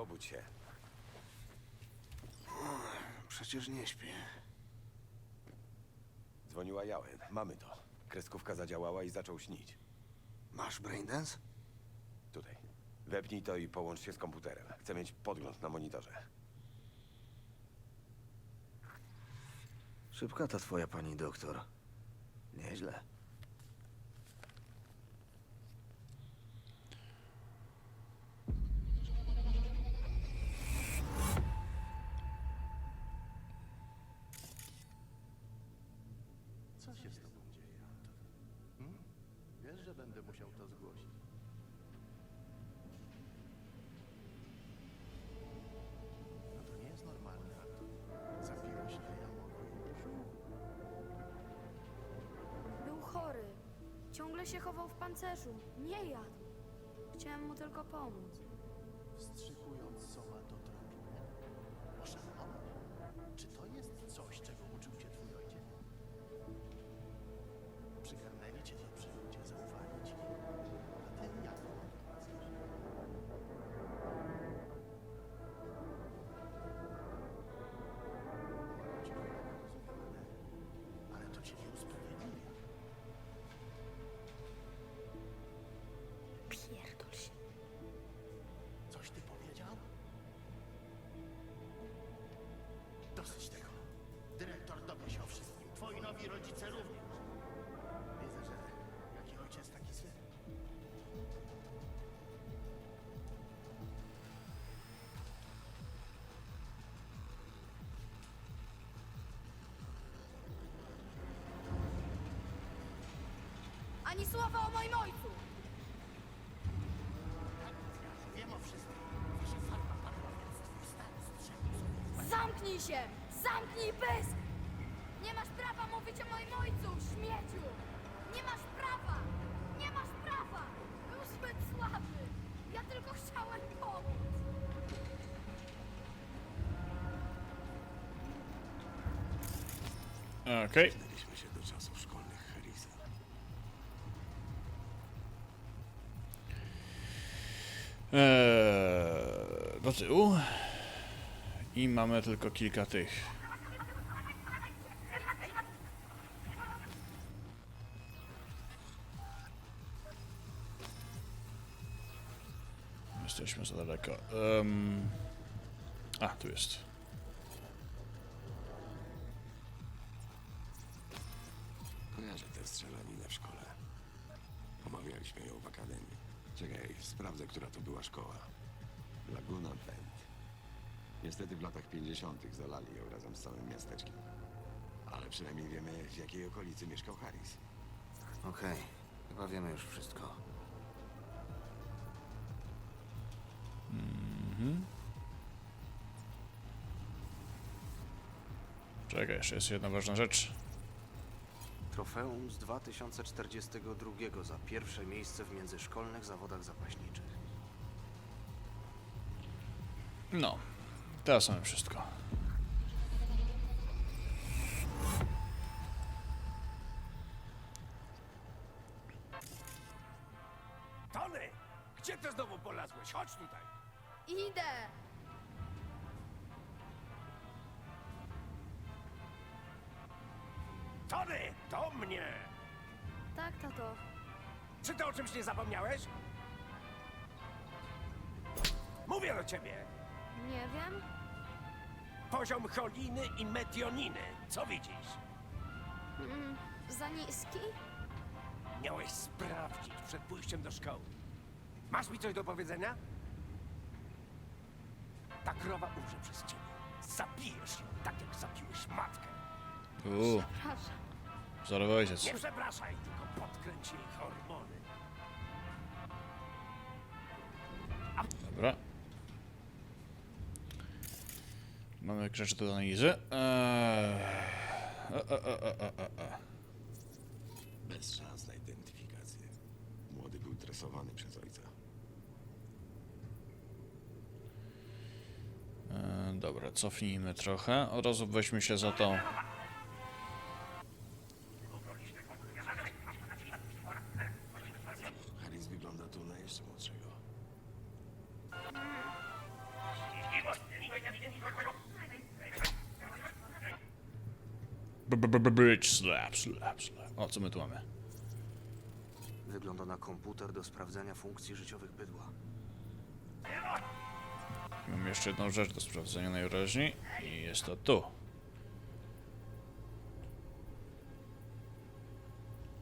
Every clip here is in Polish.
obudź się. Przecież nie śpię. Dzwoniła Jałem. Mamy to. Kreskówka zadziałała i zaczął śnić. Masz braindance? Tutaj. Wepnij to i połącz się z komputerem. Chcę mieć podgląd na monitorze. Szybka ta twoja pani doktor. Nieźle. Się chował w pancerzu. Nie jadł. Chciałem mu tylko pomóc. wstrzykując somatotropinę? Oszalałeś? Czy to jest coś, czego uczył cię twój ojciec? Przygarnęli cię dobrzy ludzie, zaufali Dosyć tego. Dyrektor dowie się o wszystkim. Twoi nowi rodzice również. Widzę, że jaki ojciec, taki syn. Ani słowa o moim ojcu! Zamknij się! Zamknij pysk! Nie masz prawa mówić o moim ojcu, śmieciu! Nie masz prawa! Nie masz prawa! Był zbyt słaby! Ja tylko chciałem pomóc! Okej. Cofnęliśmy się do czasów szkolnych Harrisa. Eee, do tyłu. I mamy tylko kilka tych. Jesteśmy za daleko. Em, Niestety w latach 50. zalali ją razem z całym miasteczkiem. Ale przynajmniej wiemy, w jakiej okolicy mieszkał Harris. Okej, chyba wiemy już wszystko. Czekaj, jeszcze jest jedna ważna rzecz. Trofeum z 2042 za pierwsze miejsce w międzyszkolnych zawodach zapaśniczych. No, teraz mamy wszystko. Tony! Gdzie ty znowu polazłeś? Chodź tutaj! Idę! Tony! To mnie! Tak, tato. Czy ty o czymś nie zapomniałeś? Mówię do ciebie! Nie wiem. Poziom choliny i metioniny. Co widzisz? Mm, za niski? Miałeś sprawdzić przed pójściem do szkoły. Masz mi coś do powiedzenia? Ta krowa umrze przez ciebie. Zabijesz ją, tak jak zabiłeś matkę. Uuu, Przepraszam. ojciec. Nie przepraszaj, tylko podkręć jej hormony. Dobra. Mamy rzeczy do analizy. Eee... E, e, e, e, e, e. Bez szans na identyfikację. Młody był tresowany przez ojca. E, dobra, cofnijmy trochę. Od razu weźmy się za tą. O, co my tu mamy? Wygląda na komputer do sprawdzania funkcji życiowych bydła. Mam jeszcze jedną rzecz do sprawdzenia najwyraźniej i jest to tu.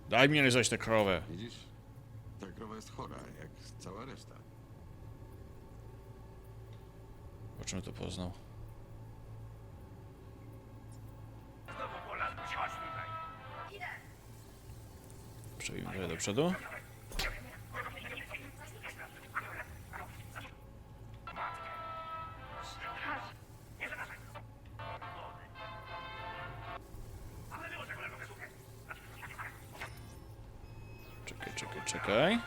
Daj mi lizać tę krowę. Widzisz? Ta krowa jest chora, jak cała reszta. Po czym to poznał? Przejdziemy trochę do przodu. Czekaj, czekaj, czekaj.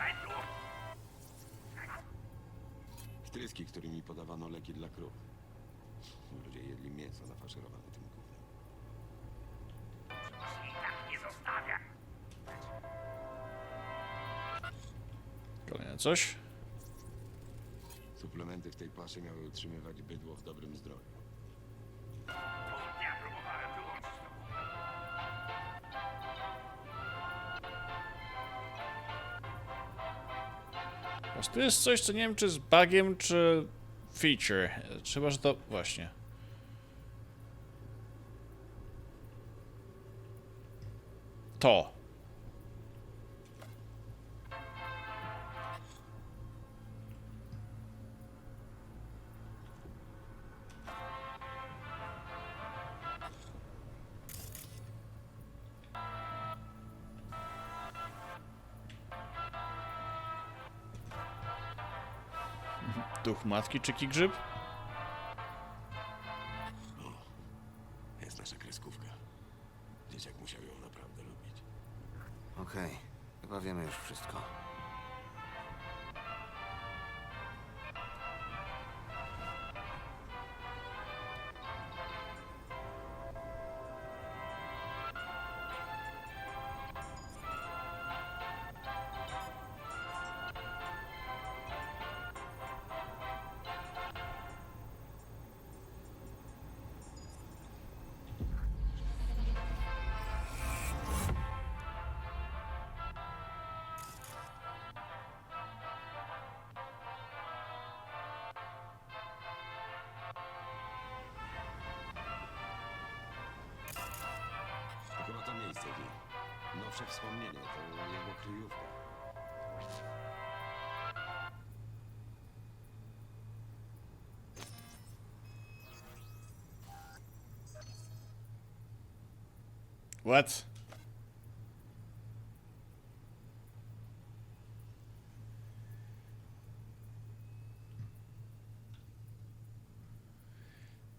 Wtryski, którymi podawano leki dla krów. Ludzie jedli mięso nafaszerowane tym gównem. Kolejne coś. Suplementy w tej paszy miały utrzymywać bydło w dobrym zdrowiu. Teraz tu jest coś, co nie wiem, czy z bugiem, czy feature. Chyba, że to właśnie. To. Duch matki czy kigrzyb? Nowsze wspomnienie, to jego kryjówka. What?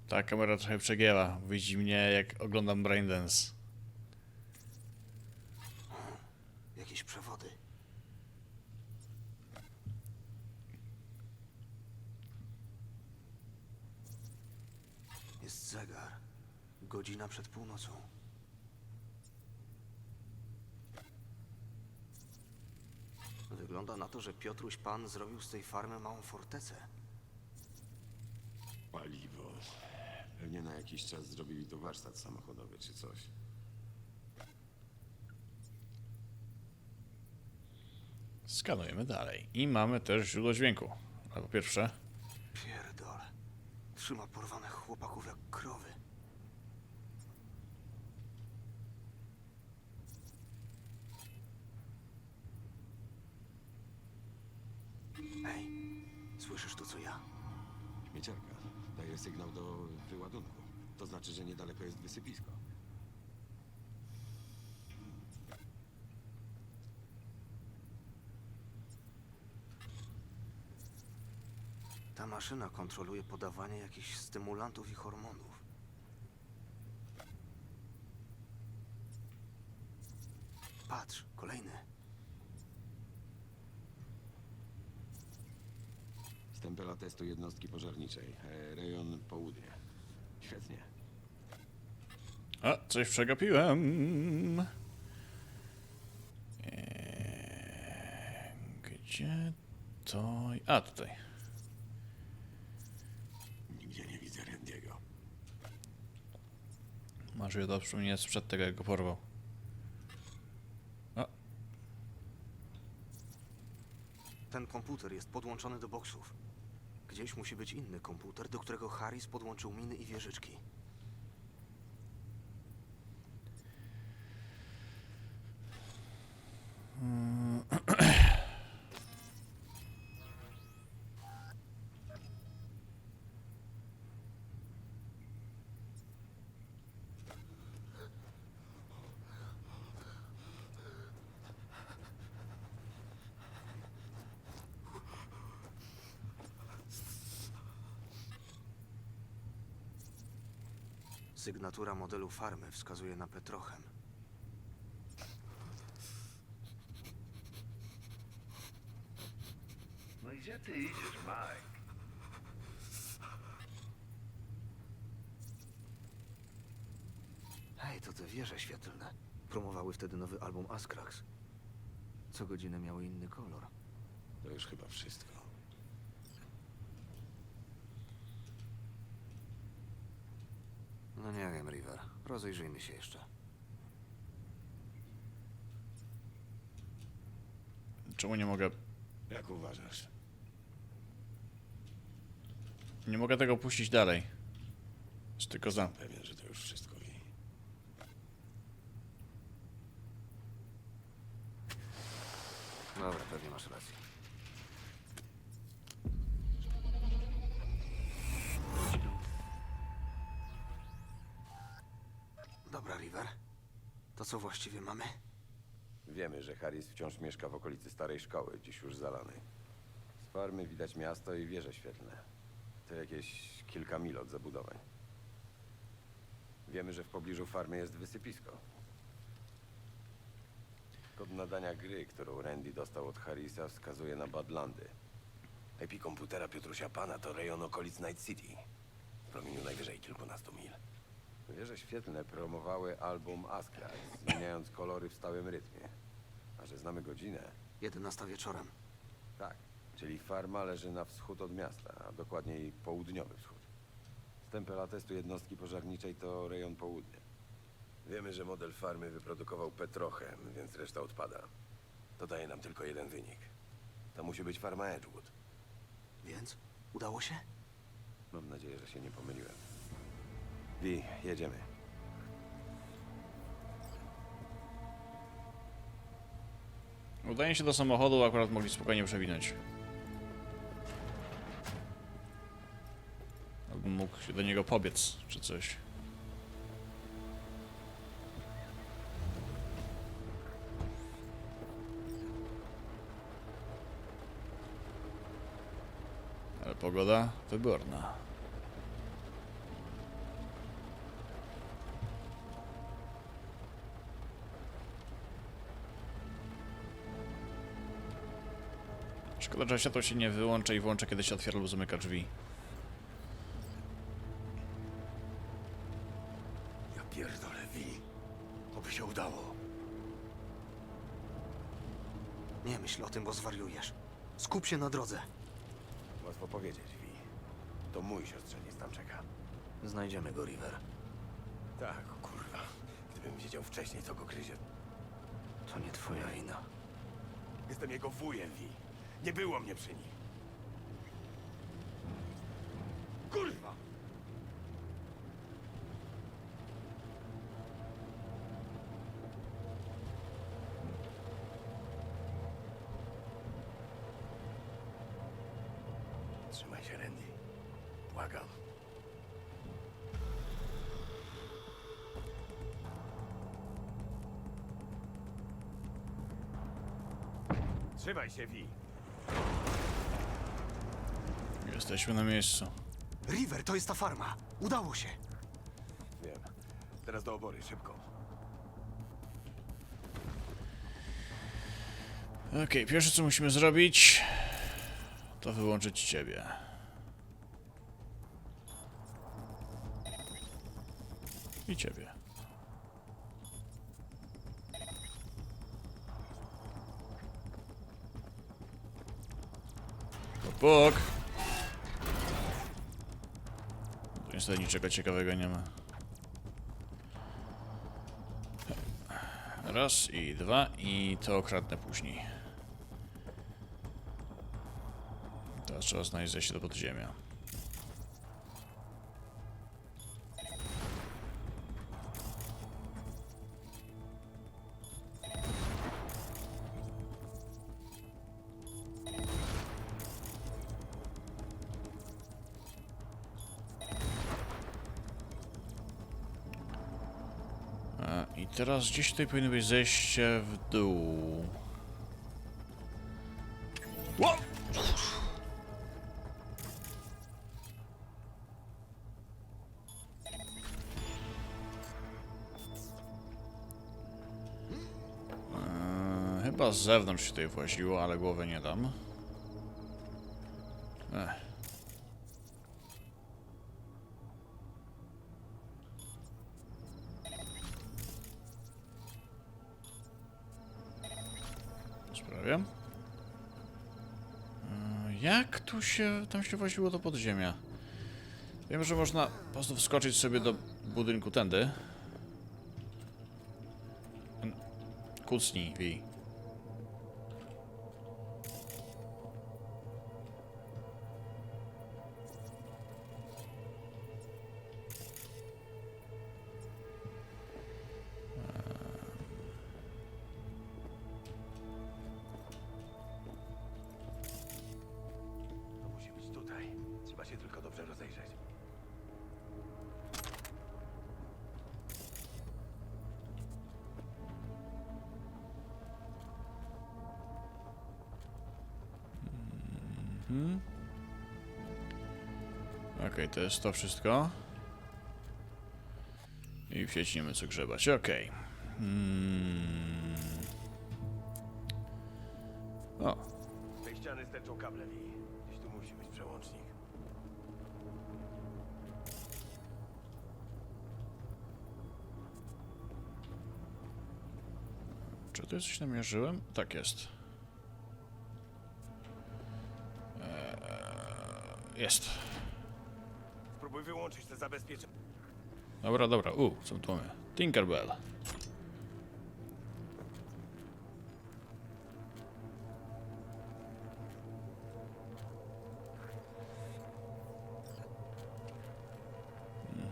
Ta kamera trochę przegięła. Widzi mnie jak oglądam Braindance. Jakieś przewody. Jest zegar. Godzina przed północą. Wygląda na to, że Piotruś Pan zrobił z tej farmy małą fortecę. Paliwo. Pewnie na jakiś czas zrobili tu warsztat samochodowy czy coś. Skanujemy dalej. I mamy też źródło dźwięku. Ale po pierwsze, Pierdol. Trzyma porwanych chłopaków jak krowy. Ej, słyszysz to co ja? Śmieciarka. Daje sygnał do wyładunku. To znaczy, że niedaleko jest wysypisko. Ta maszyna kontroluje podawanie jakichś stymulantów i hormonów. Testu jednostki pożarniczej. E, rejon południe. Świetnie. A, coś przegapiłem. Eee, gdzie to... A, tutaj. Nigdzie nie widzę Randiego. Masz je dobrze mnie sprzed tego, jak go porwał. Ten komputer jest podłączony do boksów. Gdzieś musi być inny komputer, do którego Harris podłączył miny i wieżyczki. Sygnatura modelu farmy wskazuje na Petrochem. No i gdzie ty idziesz, Mike? Hej, to te wieże świetlne. Promowały wtedy nowy album Askrax. Co godzinę miały inny kolor. To już chyba wszystko. No nie wiem, River. Rozejrzyjmy się jeszcze. czemu nie mogę... Jak uważasz? Nie mogę tego puścić dalej. Jest tylko za... Pewien, że to już wszystko wi. Dobra, pewnie masz rację. Co właściwie mamy? Wiemy, że Harris wciąż mieszka w okolicy starej szkoły, dziś już zalanej. Z farmy widać miasto i wieże świetlne. To jakieś kilka mil od zabudowań. Wiemy, że w pobliżu farmy jest wysypisko. Kod nadania gry, którą Randy dostał od Harrisa, wskazuje na Badlandy. IP komputera Piotrusia Pana to rejon okolic Night City. W promieniu najwyżej kilkunastu mil. Wieże świetlne promowały album Askrax, zmieniając kolory w stałym rytmie. A że znamy godzinę, 11 wieczorem. tak, czyli farma leży na wschód od miasta, a dokładniej południowy wschód. Stempel atestu jednostki pożarniczej to rejon południa. Wiemy, że model farmy wyprodukował Petrochem, więc reszta odpada. To daje nam tylko jeden wynik. To musi być farma Edgewood. Więc? Udało się? Mam nadzieję, że się nie pomyliłem. Wi, jedziemy. Udaje się do samochodu, akurat mogli spokojnie przewinąć. Albo mógł do niego pobiec, czy coś. Ale pogoda wyborna. Szkoda, że światło się nie wyłącza i włącza, kiedy się otwiera lub zamyka drzwi. Ja pierdolę, Wi. Oby się udało. Nie myśl o tym, bo zwariujesz. Skup się na drodze. Łatwo powiedzieć, Wi. To mój siostrzeniec tam czeka. Znajdziemy go, River. Tak, kurwa. Gdybym wiedział wcześniej, co go gryzie. To nie twoja wina. Jestem jego wujem, Wi. Nie było mnie przy nim. Kurwa! Trzymaj się, Randy. Błagam. Trzymaj się, Wi. Jesteśmy na miejscu. River, to jest ta farma. Udało się. Wiem. Teraz do obory, szybko. Okej, pierwsze co musimy zrobić, to wyłączyć ciebie. I ciebie. Puk, Tutaj niczego ciekawego nie ma. Raz i dwa i to okradnę później. Teraz trzeba znaleźć się do podziemia. Teraz gdzieś tutaj powinno być zejście w dół. Eee, chyba z zewnątrz się tutaj właziło, ale głowy nie dam. Ech. Sprawie. Eee, Jak tu się, tam się właziło do podziemia? Wiem, że można po prostu wskoczyć sobie do budynku tędy. Kucnij, Wi. Okej, to jest to wszystko. I w sieci nie ma co grzebać, okej. Hmm. O, Z tej ściany sterczą kable. Gdzieś tu musi być przełącznik. czy to coś namierzyłem? Tak jest. Jest. Spróbuj wyłączyć te zabezpieczenia. Dobra, dobra. U, co tu mamy? Tinkerbell.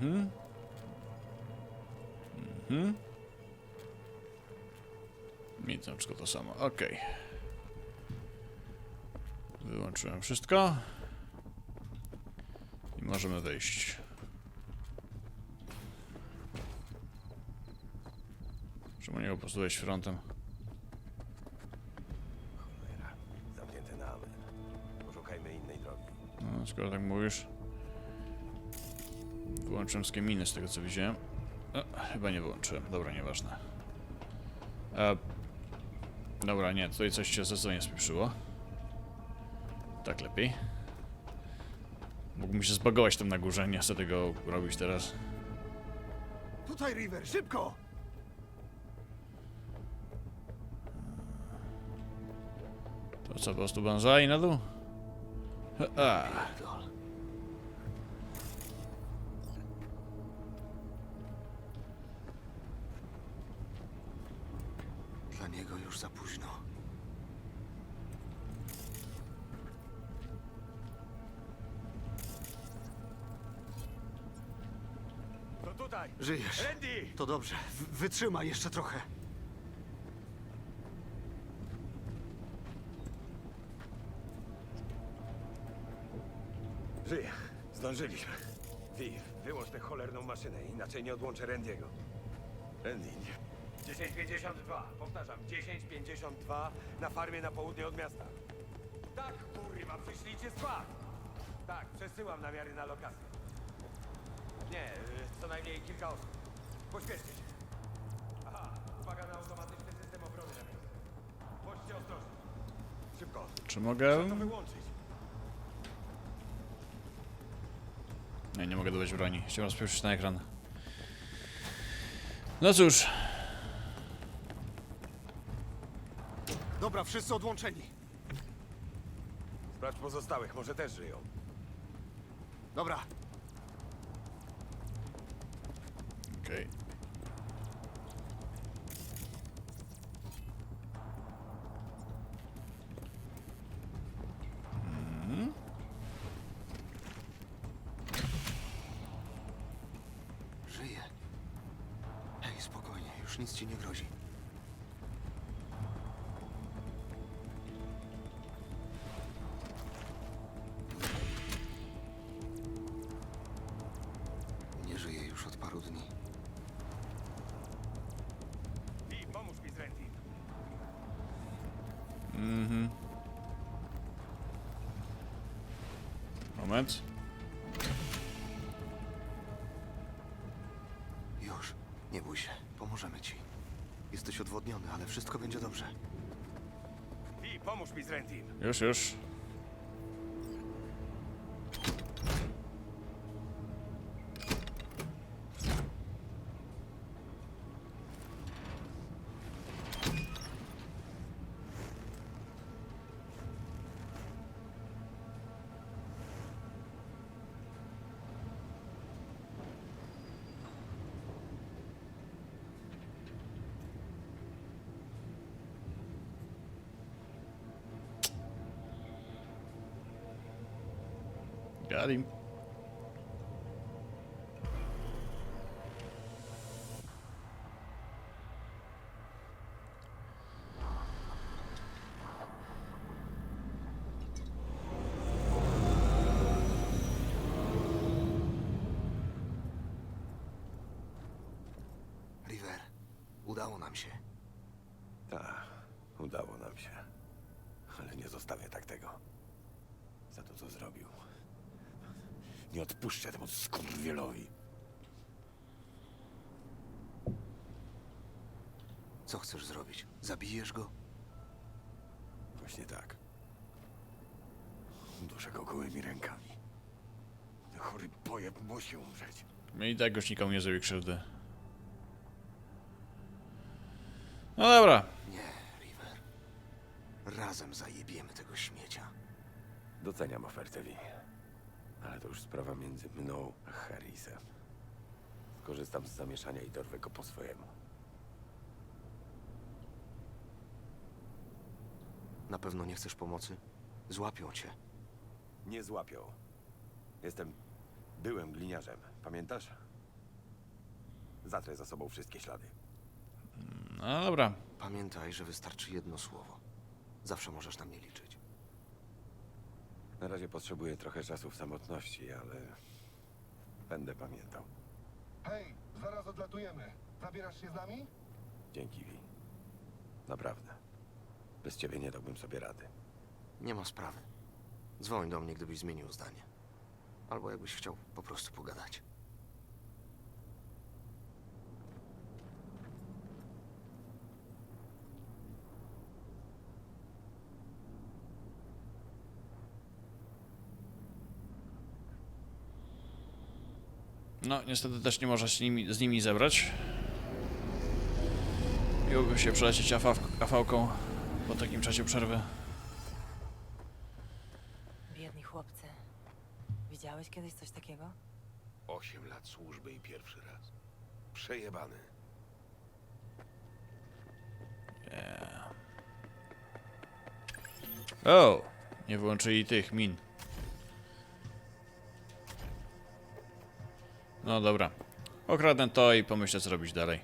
Mhm. Mhm. Mi to wszystko to samo. Okej. Wyłączyłem wszystko. Możemy wejść. Czemu nie wejść frontem? Cholera. Na amen. Poszukajmy innej drogi. No, skoro tak mówisz. Wyłączyłem skeminy z tego co widziałem. E, chyba nie wyłączyłem. Dobra, nieważne. E, dobra, nie, tutaj coś się zdecydowanie spieprzyło. Tak lepiej. Mógłbym się zbagować tam na górze, nie chcę tego robić teraz. Tutaj, River, szybko! To co, po prostu banzai na dół? A, Dla niego już za późno. Tutaj! Żyjesz. Randy! To dobrze. W wytrzymaj jeszcze trochę. Żyję. Zdążyliśmy. Wi, wyłącz tę cholerną maszynę, inaczej nie odłączę Randiego. Randy, nie. 1052, powtarzam, 1052 na farmie na południe od miasta. Tak, kurwa, przyślijcie skład. Tak, przesyłam namiary na lokację. Nie, y, co najmniej kilka osób. Pośpieszcie się. Aha, uwaga na automatyczny system obrony na miejscu. Bądźcie ostrożni. Szybko, czy mogę? to wyłączyć. Nie, nie mogę dodać broni. Chciałem rozpieprzyć na ekran. No cóż, Dobra, wszyscy odłączeni. Sprawdź pozostałych, może też żyją. Dobra, już nic ci nie grozi. Görüşürüz. Got him. River, udało nam się. Tak, udało nam się. Ale nie zostawię tak tego. Za to, co zrobił. Nie odpuszczę temu skurwielowi. Co chcesz zrobić? Zabijesz go? Właśnie tak. Duszę go gołymi rękami. Ten chory pojeb musi umrzeć. My i tak już nikomu nie zrobi krzywdy. No dobra. Nie, River. Razem zajebiemy tego śmiecia. Doceniam ofertę Wi. Ale to już sprawa między mną a Harrisem. Skorzystam z zamieszania i dorwę go po swojemu. Na pewno nie chcesz pomocy? Złapią cię. Nie złapią. Jestem... Byłem gliniarzem, pamiętasz? Zatrę za sobą wszystkie ślady. No dobra. Pamiętaj, że wystarczy jedno słowo. Zawsze możesz na mnie liczyć. Na razie potrzebuję trochę czasu w samotności, ale... Będę pamiętał. Hej, zaraz odlatujemy. Zabierasz się z nami? Dzięki, Wi. Naprawdę. Bez ciebie nie dałbym sobie rady. Nie ma sprawy. Dzwoń do mnie, gdybyś zmienił zdanie. Albo jakbyś chciał po prostu pogadać. No, niestety też nie można się nimi, z nimi zebrać. Miłoby się przelecieć AV-ką po takim czasie przerwy. Biedni chłopcy. Widziałeś kiedyś coś takiego? Osiem lat służby i pierwszy raz. Przejebany. O! Nie wyłączyli tych min. No dobra. Okradnę to i pomyślę co robić dalej.